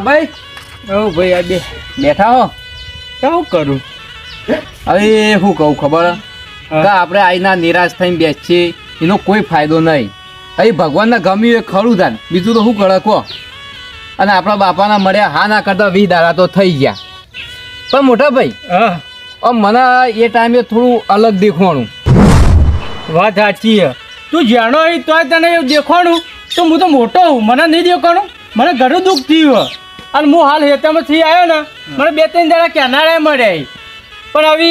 ભોલાભાઈ ઓ ભાઈ આ બે બેઠા હો. શું કરું? હવે શું કહું ખબર? હે? કે આપણે આઈના નિરાશ થઈને બેસીએ એનો કોઈ ફાયદો નહીં. અહીં ભગવાનને ગમ્યું એ ખરું દાન બીજું તો શું કરે કહો અને આપણા બાપાના મળ્યા હા ના કરતા વી દાડા તો થઈ ગયા. પણ મોટા ભાઈ હા. આમ મને એ ટાઈમે થોડું અલગ દેખવાનું. વાત સાચી તું જાણો તોય તને એવું દેખાણું તો હું તો મોટો હું મને નહીં દેખાણું મને ઘણું દુઃખ થયું. અને હું હાલ હેતામાંથી આવ્યો ને મને બે ત્રણ દાડા કેનાડા મળ્યા પણ હવે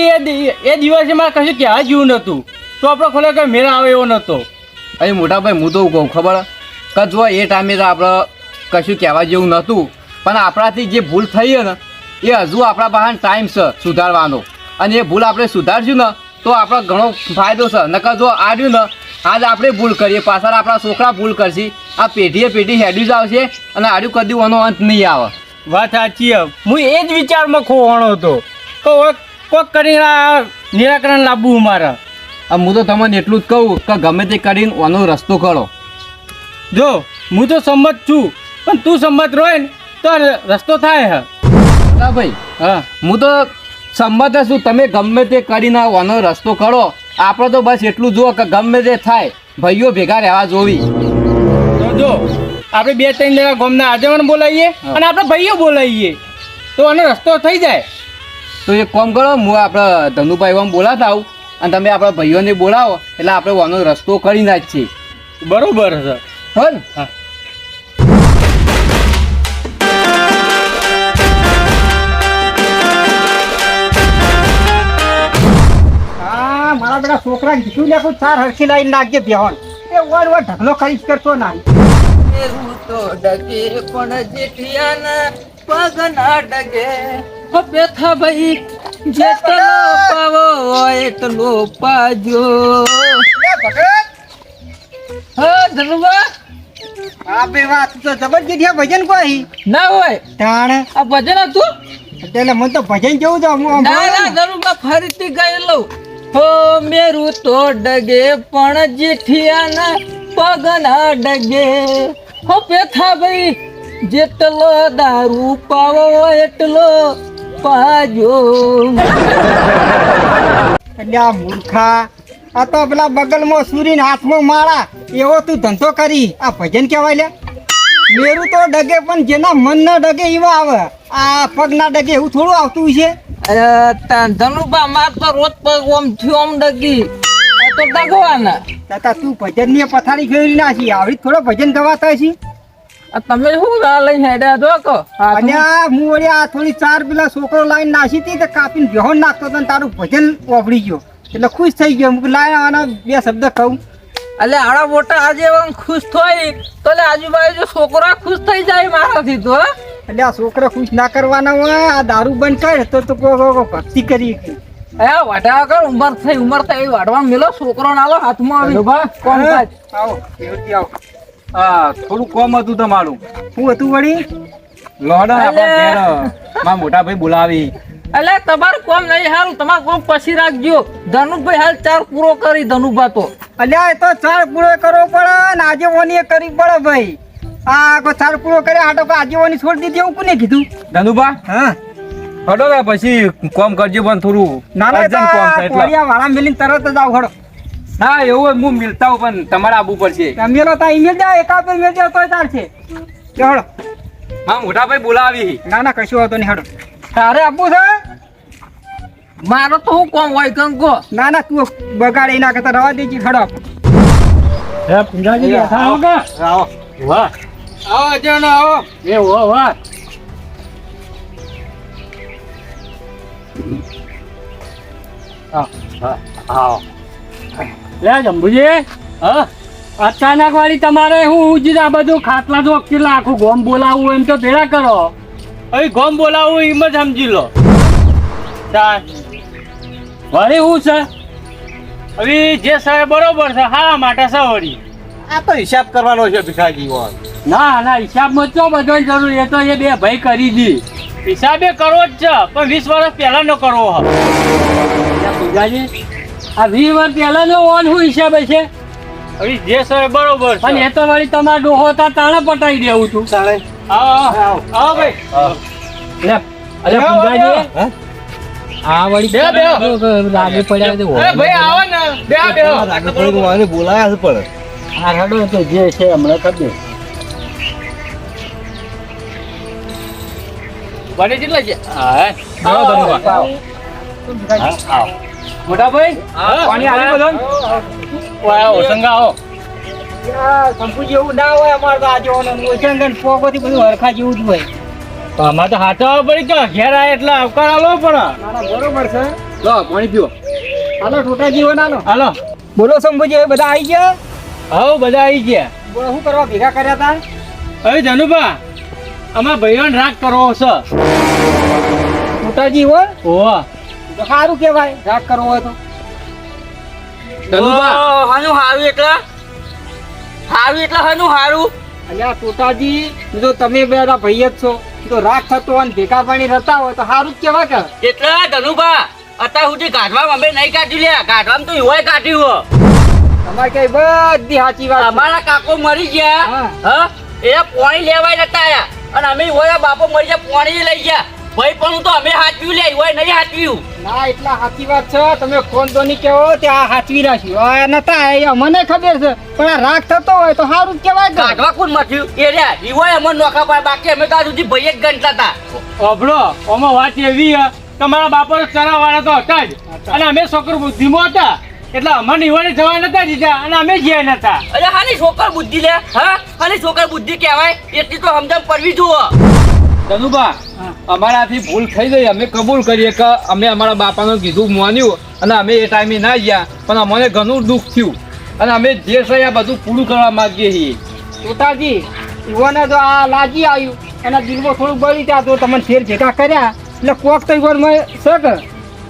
એ દિવસે મારે કશું કહેવા જેવું નહોતું. તો આપણે ખોલે કે મેળા આવે એવો નહોતો. અહીં મોટાભાઈ હું તો કહું ખબર? કે જો એ ટાઈમે તો આપણે કશું કહેવા જેવું નહોતું પણ આપણાથી જે ભૂલ થઈ હે ને એ હજુ આપણા પાસે ટાઈમ છે સુધારવાનો. અને એ ભૂલ આપણે સુધારશું ને તો આપણો ઘણો ફાયદો છે. નકર જો આવ્યું ને આજ આપણે ભૂલ કરીએ. પાછળ આપણા છોકરા ભૂલ કરશે. આ પેઢીએ પેઢી હેડ્યું જ આવશે અને આડ્યું કદી એનો અંત નહીં આવે. વાત સાચી હું એ જ વિચારમાં ખોવાનો હતો. તો કોક કરીને આ નિરાકરણ લાવવું મારે. આ હું તો તમને એટલું જ કહું કે ગમે તે કરીને એનો રસ્તો કરો જો હું તો સંમત છું. પણ તું સંમત રહે ને તો રસ્તો થાય હે. હા ભાઈ હા. હું તો સંમત છું તમે ગમે તે કરીને આનો રસ્તો કરો આપણે તો બસ એટલું જુઓ કે ગમે તે થાય ભાઈઓ ભેગા રહેવા જોવી. તો જો આપણે બે ત્રણ જણા આજે આગેવાન બોલાવીએ અને આપણે ભાઈઓ બોલાવીએ. તો આનો રસ્તો થઈ જાય. તો એક કોમ કરો હું આપણે ધનુભાઈ ઓમ બોલાતા આવું અને તમે આપણા ભાઈઓને બોલાવો એટલે આપણે આનો રસ્તો કરી નાખીએ. બરોબર છે. હો. હા બધા છોકરા કીધું ને કોઈ ચાર હરખી લાઈન નાખજે બેહોન. એ વર વર ઢગલો કરી કરતો ના તો ડગે પણ જેઠિયાના પગ ના ડગે. બેઠા ભાઈ જેટલો પાવો એટલો પાજો. હા ધનુભા બે વાત તો જબરજસ્ત ભજન કોઈ? ના હોય. તાણ. આ ભજન હતું? એટલે મને તો ભજન જેવું છે હું ના ના ધનુભા ફરીથી ગાઈ લઉં. હો, મેરું તો ડગે પણ જેઠિયાના પગના ડગે. હો પેથા ભાઈ જેટલો દારૂ પાવો એટલો પાજો. એટલે આ મૂર્ખા, આ તો પેલા બગલમાં સુરીને હાથમાં માળા, એવો તું ધંધો કરી. આ ભજન કહેવાય લે મેરું તો ડગે પણ જેના મન ન ડગે એવા આવે. આ પગ ના ડગે એવું થોડું આવતું છે ધનુભા માર તો રોજ પગ ઓમ થયો ઓમ ડગી. તો ડગવાના તાતા તું ભજનની પથારી ફેરવી નાખી આવી થોડો ભજન ગવાતા છે. તમે શું ગા લઈને હેડ્યા છો કો? અને હું વળી આ થોડી ચાર પેલા છોકરો લાઈન નાસી હતી તો કાપીને બેહોન નાખતો હતો તારું ભજન વાપરી ગયો. એટલે ખુશ થઈ ગયો. હું લાય આના બે શબ્દ કહું. એટલે આડા મોટા આજે ખુશ થઈ. તો એટલે આજુબાજુ છોકરા ખુશ થઈ જાય મારાથી તો એટલે આ છોકરા ખુશ ના કરવાના હોય આ દારૂ બંધ કરે તો તો કો કો- કો ભક્તિ કરી એ વાટા કર ઉંમર થઈ ઉંમર થઈ. વાટવા મેલો છોકરો નાલો હાથમાં આવી. કોમ હા, થાય. આવો એવડતી આવો. હા થોડું કોમ હતું તમારું. શું હતું વળી? લોડા. આપણા ઘેર મોટા ભાઈ બોલાવી. એટલે તમારું કોમ નહીં હાલ તમારું કોમ પછી રાખજો. ધનુભાઈ હાલ ચાર પૂરો કરી ધનુભા તો. અલ્યા એ તો ચાર પૂરો કરવો પડે ને આજે ઓની કરી પડે ભાઈ. આ કો ચાર પૂરો કરે આટો કો આજે ઓની છોડી દીધી એવું કોને કીધું? ધનુભા? હા. હડો ને પછી કોમ કરજો પણ થોડું. ના ના urgent કોમ છે એટલે. કોળિયા વાળા મેલીને તરત જ આવ હડો. ના એવું હું મિલતા હું પણ તમારે આવવું પડશે. મેલો તા ઈમેલ જાય એકાદ મેલ જા તો ચાલશે. છે હડો. હા મોટા ભાઈ બોલાવી. ના ના કશું વાંધો નહીં હડો. તારે આપવું છે? મારો તો શું કોમ હોય કંકો ના ના તું બગાડે ના કરતા રવા દેજી હડો. હે પૂજાજી બેઠા હો કે? આવો. વાહ. આવો અજણ આવો. એ હો વાહ આવો. લે જંબુજી. હા? અચાનક વાળી તમારે હું ઉજી આ બધું ખાટલા તો કેટલા આખું ગોમ બોલાવવું એમ તો ભેળા કરો. હવે ગોમ બોલાવવું એમ જ સમજી લો. ચાલ વળી હું છે? હવે જે સાહેબ બરોબર છે હા માટે છે વળી. આ તો હિસાબ કરવાનો છે ભીખાજી ના ના હિસાબમાં તો બધો જરૂર એ તો એ બે ભાઈ કરી દી. હિસાબે કરવો જ છે પણ વીસ વર્ષ પહેલા નો કરવો હ. પૂજાજી આ વીસ વર્ષ પહેલા નો ઓન શું હિસાબ છે? હવે જે સર બરોબર પણ એ તો વળી તમારા ડોહો હતા તાણે પટાઈ દેવું તું. તાણે? આવો. આવો ભાઈ. અરે પૂજાજી હા? આ વળી બે બે. લાગે પડ્યા તો એ ભાઈ આવો ને. બેહો બેહો બોલાયા છે પણ. આ રડો તો જે છે હમણાં કરી દે. વડે કેટલા છે? હા આવો ધનુભા. મોટા ભાઈ પાણી આવી બધો આવો સંગા આવો. સંપુ જેવું ના હોય અમારે તો આજે ઓછંગન પોગોથી બધું હરખા જેવું જ હોય. આમાં તો હાથો પડી ગયો. ઘેર આવે એટલે આવકાર આલો પણ બરોબર છે. લો પાણી પીઓ. હાલો ટોટા જીવો નાનો. હાલો. બોલો શંભુજી બધા આવી ગયા? હવ બધા આવી ગયા. બોલો શું કરવા ભેગા કર્યા હતા હવે જનુભા અમારા ભાઈઓને રાગ કરવો છે. ટોટાજી હોય? ઓહ. તો સારું કહેવાય રાગ કરવો હોય તો. ધનુભા. હાનું હારું એટલે હારું એટલે હાનું હારું? અલ્યા ટોટાજી જો તમે બધા ભાઈ જ છો. તો રાગ થતો હોય ને ભેગા પાણી રહેતા હોય તો સારું જ કેવા કે એટલે ધનુભા અત્યાર સુધી ગાઢવામાં અમે નહીં કાઢ્યું લ્યા. ગાઢવામાં તો એવાય કાઢ્યું હો. અમારે કઈ બધી સાચી વાત અમારા કાકો મરી ગયા હા. હા? એ પાણી લેવાય નતા આયા. અને અમે હોય બાપો મરી ગયા પાણી લઈ ગયા. ભાઈ પણ તો અમે હાચવ્યું લે હોય નહીં હાચવ્યું. ના એટલા સાચી વાત છે. તમે કોણ તો નહીં કહેવો તે આ હાચવી રાખ્યું આ નતા એ મને ખબર છે. પણ આ રાખ થતો હોય તો સારું જ કહેવાય કાઢવા કોણ મથ્યું એ રે ઈ હોય અમને નોખા પાય બાકી અમે તો સુધી ભાઈ જ ગણતા હતા. અભળો ઓમાં વાત એવી હે તમારા બાપો ચરા વાળા તો હતા જ. અને અમે છોકરો બુદ્ધિમાં હતા. એટલે અમને ઈવાને જવા નતા દીધા અને અમે ગયા નતા. અરે હાની છોકર બુદ્ધિ લે હા? હાની છોકર બુદ્ધિ કહેવાય. એટલી તો સમજણ પડવી જુઓ. ધનુભા અમારાથી ભૂલ થઈ ગઈ. અમે કબૂલ કરીએ કે અમે અમારા બાપાનું કીધું માન્યું અને અમે એ ટાઈમે ના ગયા. પણ અમને ઘણું દુઃખ થયું. અને અમે જે છે આ બધું પૂરું કરવા માંગીએ છીએ. પોતાજી ઈવોને જો આ લાગી આવ્યું. એના દિલમાં થોડું બળી ત્યાં તો તમને ફેર ભેગા કર્યા. એટલે કોક તો ઈવોનમાં છે કે?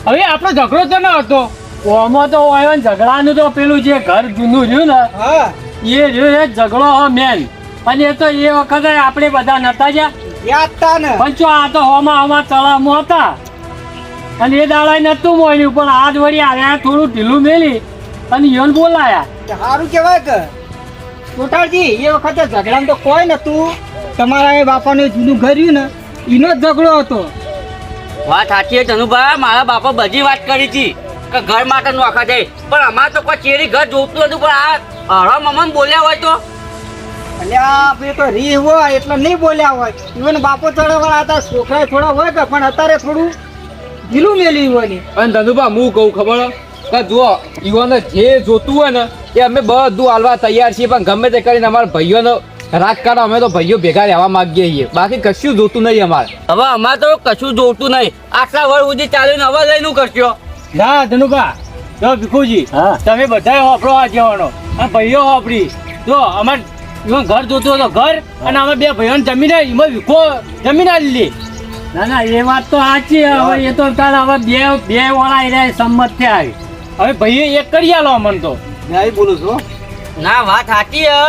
હવે આપણો ઝઘડો તો ન હતો. ઓમાં તો હોય ઝઘડાનું તો પેલું જે ઘર જૂનું રહ્યું ને હા. એ રહ્યું એ ઝઘડો હો મેન. અને એ તો એ વખતે આપણે બધા નતા જ્યાં યાદ તા ને. પણ આ તો હોમાં હોમાં તળાવમાં હતા. અને એ દાડા નતું મોડ્યું પણ આજ વળી આવ્યા થોડું ઢીલું મેલી અને યોન બોલાયા. સારું કહેવાય કે. ટોટાજી એ વખતે ઝઘડામાં તો કોઈ નતું તમારા એ બાપાનું જૂનું ઘર ને એનો જ ઝઘડો હતો. વાત સાચી છે ધનુભા મારા બાપા બધી વાત કરી હતી કે ઘર માટે નોખા જાય પણ અમારે તો કોઈ ચેરી ઘર જોતું હતું પણ આ હરામ અમન બોલ્યા હોય તો. અલ્યા આપણે તો રી હોય એટલે નહીં બોલ્યા હોય. ઈવન બાપો ચડવાળા હતા છોકરા થોડા હોય કે પણ અત્યારે થોડું ઢીલું મેલ્યું હોય ને. અને ધનુભા હું કહું ખબર કે જુઓ ઈવોને જે જોતું હોય ને એ અમે બધું હાલવા તૈયાર છીએ પણ ગમે તે કરીને અમારા ભાઈઓનો રાગ કાઢો અમે તો ભાઈઓ ભેગા રહેવા માંગીએ છીએ. બાકી કશું જોતું નહીં અમારે. હવે અમારે તો કશું જોતું નહીં. આટલા વર્ષ સુધી ચાલીને હવે લઈને કરશો? ના ધનુભા જો ભીખુજી હા. તમે બધા હોપડો આ જવાનો. આ ભાઈઓ હોપડી જો અમાર એમાં ઘર જોતું હતો ઘર અને અમે બે ભાઈઓને જમીન એમાં વિખો જમીન આલી ના ના એ વાત તો સાચી હવે એ તો તાર હવે બે બે વાળા એને સંમત થયા હવે ભાઈએ એક કરી આલો અમને તો. નહીં બોલું છું. ના વાત સાચી હે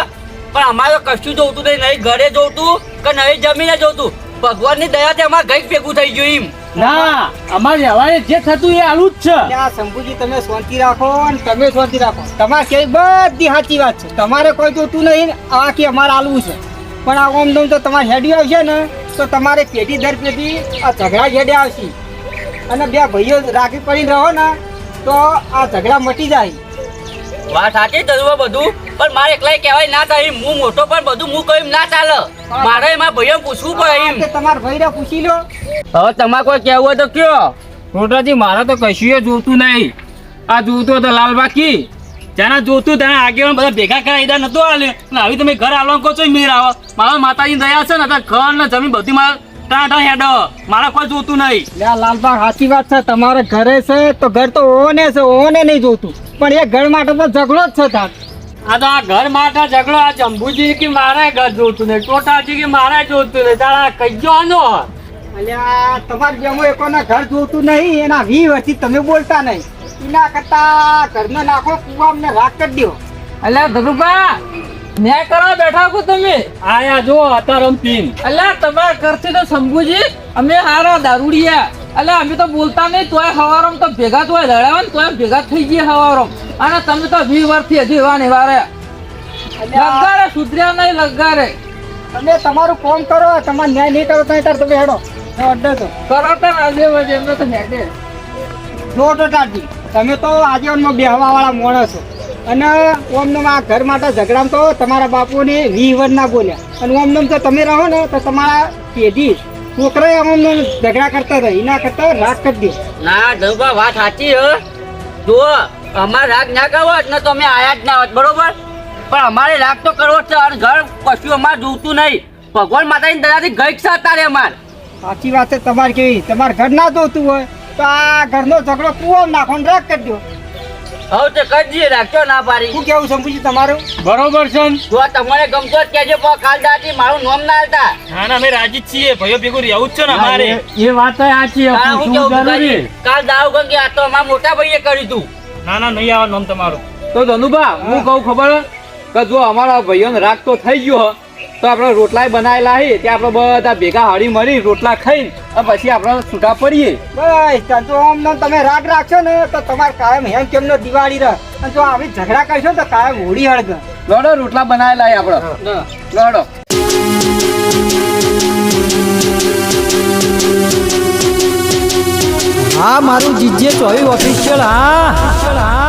પણ અમારે તો કશું જોતું નહીં. નહીં ઘરે જોતું કે નહીં જમીને જોતું. ભગવાનની દયાથી અમારે ગઈ ભેગું થઈ ગયું એમ. ના અમારે હવે જે થતું એ આલું જ છે. આ શંભુજી તમે શાંતિ રાખો અને તમે શાંતિ રાખો. તમારે બધી સાચી વાત છે. તમારે કોઈ જોતું નહીં આ કે અમારે આલવું છે. પણ આ ઓમ તો તમારે હેડી આવશે ને તો તમારે પેઢી દર પેઢી આ ઝઘડા હેડે આવશે. અને બે ભાઈઓ રાખી પડી રહો ને તો આ ઝઘડા મટી જાય. વાત સાચી બધું? પણ મારે એકલાય કહેવાય ના થાય હું મોટો પણ બધું હું કહ્યું ના ચાલે. મારે એમાં ભાઈઓ પૂછવું પડે એમ. તમારા ભાઈને પૂછી લો. હવે તમારે કોઈ કહેવું હોય તો કયો. મોટાજી મારે તો કશું જોતું નહીં. આ જોતું તો લાલ બાકી. જેના જોતું તેના આગેવાન બધા ભેગા કરાવી દા નતો આલે. અને આવી તમે ઘર આલો કહો છો મેર આવો. મારા માતાજી દયા છે ને અત્યારે ઘર ને જમીન બધી મારા ટાટા હેડો. મારા કોઈ જોતું નહીં. લે આ સાચી વાત છે. તમારે ઘરે છે તો ઘર તો ઓને છે ઓને નહીં જોતું. પણ એ ઘર માટે તો ઝઘડો જ છે તાર. આ તો આ ઘર માટે ઝઘડો આ જંબુજી કે મારે ઘર જોતું નહીં ટોટાજી કે મારે જોતું નહીં. તારા કઈ આનો? અલ્યા તમારે જેમો એકોના ઘર જોતું નહીં એના વી વચ્ચે તમે બોલતા નહીં. એના કરતા ઘરનો નાખો કુવામાં અમને રાખ કરી દો અલ્યા ધરુભા મેં કરવા બેઠા છો તમે? આયા જો અત્યારે પીન. અલ્યા તમારા ઘરથી તો શંભુજી અમે હારા દારૂડિયા. અલ્યા અમે તો બોલતા નહીં તોય હવારોમ તો ભેગા તોય લડાવા ને તોય ભેગા થઈ ગયા હવારોમ. અને તમે તો વી વર્ષથી હજી વાને વારે લગારે સુધર્યા નહીં લગારે તમે તમારું કોમ કરો તમારે ન્યાય નહીં કરો ત્યાં તાર તમે હેડો. અડ્ડે તો. કરો તો આજે વજે એમને તો હેડે. જો તો તમે તો આજીવનમાં બેહવા વાળા માણસ છો અને ઓમનમ આ ઘર માટે ઝઘડામાં તો તમારા બાપુને વી વર ના બોલ્યા. અને ઓમનમ તો તમે રહો ને તો તમારા પેઢી છોકરાએ ઓમનમ ઝઘડા કરતા હતા. એના કરતા રાગ કરી દે. ના ધનુભા વાત સાચી હો. જો અમારે રાગ ના કરવો હોત ને તો અમે આયા જ ના હોત બરોબર? પણ અમારે રાગ તો કરવો જ છે અને ઘર કશું અમારે જોતું નહીં. ભગવાન માતાની દયાથી ગઈ છે તારે અમારે. સાચી વાત છે તમારે કેવી? તમારે ઘર ના જોતું હોય તો આ ઘરનો ઝઘડો કુવો નાખો રાગ કરી દો. હવે તે કરી રાખજો ના પાડી. શું કેવું શંભુજી તમારું? બરોબર છે ને? જો તમારે ગમતો જ કેજો પણ કાલ દાદી મારું નામ ના હતા ના ના અમે રાજી જ છીએ. ભાઈઓ ભેગું રહેવું જ છે ને અમારે. એ- વાત સાચી કાલ હું પૂછવું કેવું કાલ દાવ ગંગે આ તો અમારા મોટા ભાઈએ કર્યું તું. ના ના નહીં આવે નામ તમારું. તો ધનુભા હું કહું ખબર? હે? કે જો અમારા ભાઈઓને રાગ તો થઈ ગયો તો આપણે રોટલાય બનાવેલા છે ત્યાં આપણે બધા ભેગા હળી મળી રોટલા ખાઈને અને પછી આપણે છૂટા પડીએ. બસ જો આમ તમે રાગ રાખશો ને તો તમારે કાયમ હેમ કેમનો દિવાળી રહે. અને જો આવી ઝઘડા કરશો ને તો કાયમ હોળી હળગ. લડો રોટલા બનાવેલા હે. આપણે લડો. હા મારું જીજે ચોવી ઓફિશિયલ હા હા.